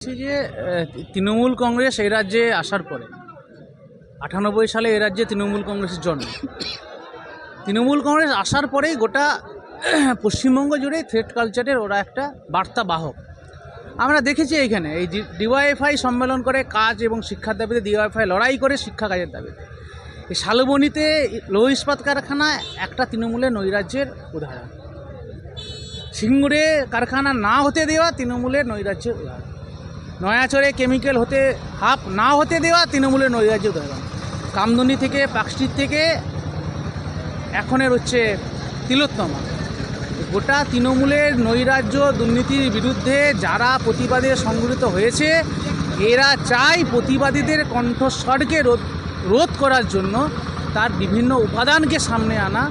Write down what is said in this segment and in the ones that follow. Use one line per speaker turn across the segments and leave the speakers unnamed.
বলছি যে তৃণমূল কংগ্রেস এই রাজ্যে আসার পরে, আটানব্বই সালে এই রাজ্যে তৃণমূল কংগ্রেসের জন্ম। তৃণমূল কংগ্রেস আসার পরেই গোটা, পশ্চিমবঙ্গ জুড়ে থ্রেড কালচারের ওরা একটা বার্তা বাহক। আমরা দেখেছি এইখানে, এই ডিওয়াইফআই সম্মেলন করে কাজ এবং শিক্ষার দাবিতে ডিওয়াইফআই লড়াই করে শিক্ষা কাজের দাবিতে। এই শালবনীতে লৌহ ইস্পাত কারখানা একটা তৃণমূলের নৈরাজ্যের উদাহরণ। সিঙ্গুরে কারখানা না হতে দেওয়া তৃণমূলের নৈরাজ্যের উদাহরণ। নয়াচরে কেমিক্যাল হতে, হাফ না হতে দেওয়া তৃণমূলের নৈরাজ্য উদাহরণ কামদুনি থেকে পাকস্ট্রিট থেকে, এখনের হচ্ছে তিলোত্তমা। গোটা তৃণমূলের নৈরাজ্য দুর্নীতির বিরুদ্ধে যারা প্রতিবাদে সংগঠিত হয়েছে, এরা চায় প্রতিবাদীদের কণ্ঠস্বরকে রোধ রোধ করার জন্য তার বিভিন্ন উপাদানকে সামনে আনা।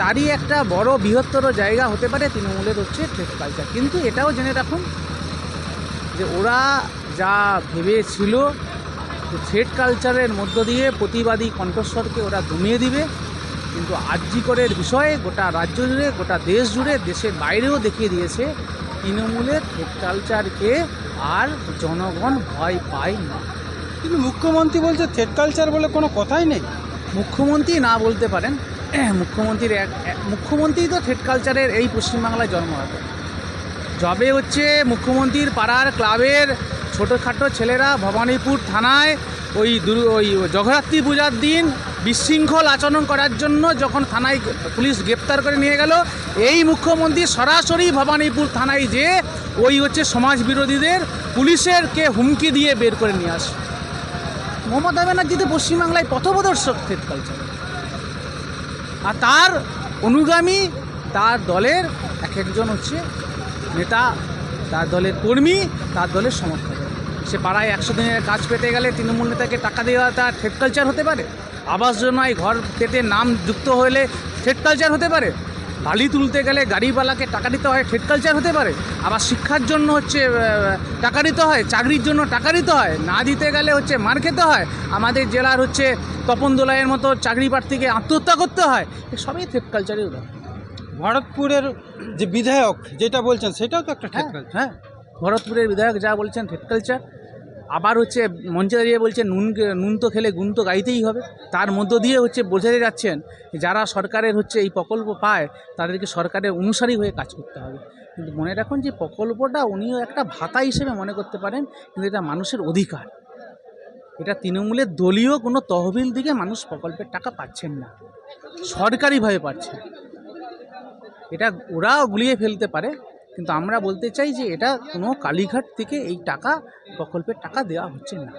তারই একটা বড় বৃহত্তর জায়গা হতে পারে তৃণমূলের হচ্ছে ট্রেড কালচার। কিন্তু এটাও জেনে রাখুন যে ওরা যা ভেবেছিল থ্রেড কালচারের মধ্য দিয়ে প্রতিবাদী কণ্ঠস্বরকে ওরা দমিয়ে দিবে কিন্তু আর্যিকরের বিষয়ে গোটা রাজ্য জুড়ে গোটা দেশ জুড়ে দেশের বাইরেও দেখিয়ে দিয়েছে তৃণমূলের থ্রেড কালচারকে আর জনগণ ভয় পায় না।
কিন্তু মুখ্যমন্ত্রী বলছে থ্রেড কালচার বলে কোনো কথাই নেই।
মুখ্যমন্ত্রী না বলতে পারেন। মুখ্যমন্ত্রীর এক এক- মুখ্যমন্ত্রী তো থ্রেড কালচারের এই পশ্চিমবাংলায় জন্ম হবে যবে হচ্ছে মুখ্যমন্ত্রীর পাড়ার ক্লাবের ছোটোখাটো ছেলেরা ভবানীপুর থানায় ওই ওই জগদ্ধাত্রী পূজার দিন বিশৃঙ্খল আচরণ করার জন্য যখন থানায় পুলিশ গ্রেপ্তার করে নিয়ে গেল, এই মুখ্যমন্ত্রী সরাসরি ভবানীপুর থানায় যে ওই হচ্ছে সমাজ বিরোধীদের পুলিশেরকে হুমকি দিয়ে বের করে নিয়ে আসে। মমতা ব্যানার্জি তো পশ্চিমবাংলায় পথপ্রদর্শক থ্রেড কালচার আর তার অনুগামী, তার দলের এক একজন হচ্ছে নেতা, তার দলের কর্মী, তার দলের সমর্থক। সে পাড়ায় একশো দিনের কাজ পেতে গেলে তৃণমূল নেতাকে টাকা দেওয়া তার থ্রেড কালচার হতে পারে। আবাস যোজনায় ঘর পেতে নাম যুক্ত হলে থ্রেড কালচার হতে পারে। বালি তুলতে গেলে গাড়িওয়ালাকে টাকা দিতে হয় থ্রেড কালচার হতে পারে। আবার শিক্ষার জন্য হচ্ছে টাকা দিতে হয়, চাকরির জন্য টাকা দিতে হয়। না দিতে গেলে হচ্ছে মার খেতে হয়। আমাদের জেলার হচ্ছে তপন দোলাইয়ের মতো চাকরি প্রার্থীকে আত্মহত্যা করতে হয়। এ সবই থ্রেড কালচারই উদাহরণ।
ভরতপুরের যে বিধায়ক যেটা বলছেন সেটাও তো একটা
হ্যাঁ।
কালচার
হ্যাঁ ভরতপুরের বিধায়ক যা বলছেন থ্রেড কালচার আবার হচ্ছে মঞ্চে দাঁড়িয়ে বলছেন নুন নুন তো খেলে গুণ তো গাইতেই হবে। তার মধ্য দিয়ে হচ্ছে বোঝাতে যাচ্ছেন যারা সরকারের হচ্ছে এই প্রকল্প পায় তাদেরকে সরকারের অনুসারী হয়ে কাজ করতে হবে। কিন্তু মনে রাখুন যে প্রকল্পটা উনিও একটা ভাতা হিসেবে মনে করতে পারেন কিন্তু এটা মানুষের অধিকার। এটা তৃণমূলের দলীয় কোনো তহবিল দিকে মানুষ প্রকল্পের টাকা পাচ্ছেন না। সরকারিভাবে পাচ্ছেন। এটা ওরাও গুলিয়ে ফেলতে পারে, কিন্তু আমরা বলতে চাই যে এটা কোনো কালীঘাট থেকে এই টাকা, প্রকল্পের টাকা দেওয়া হচ্ছে না।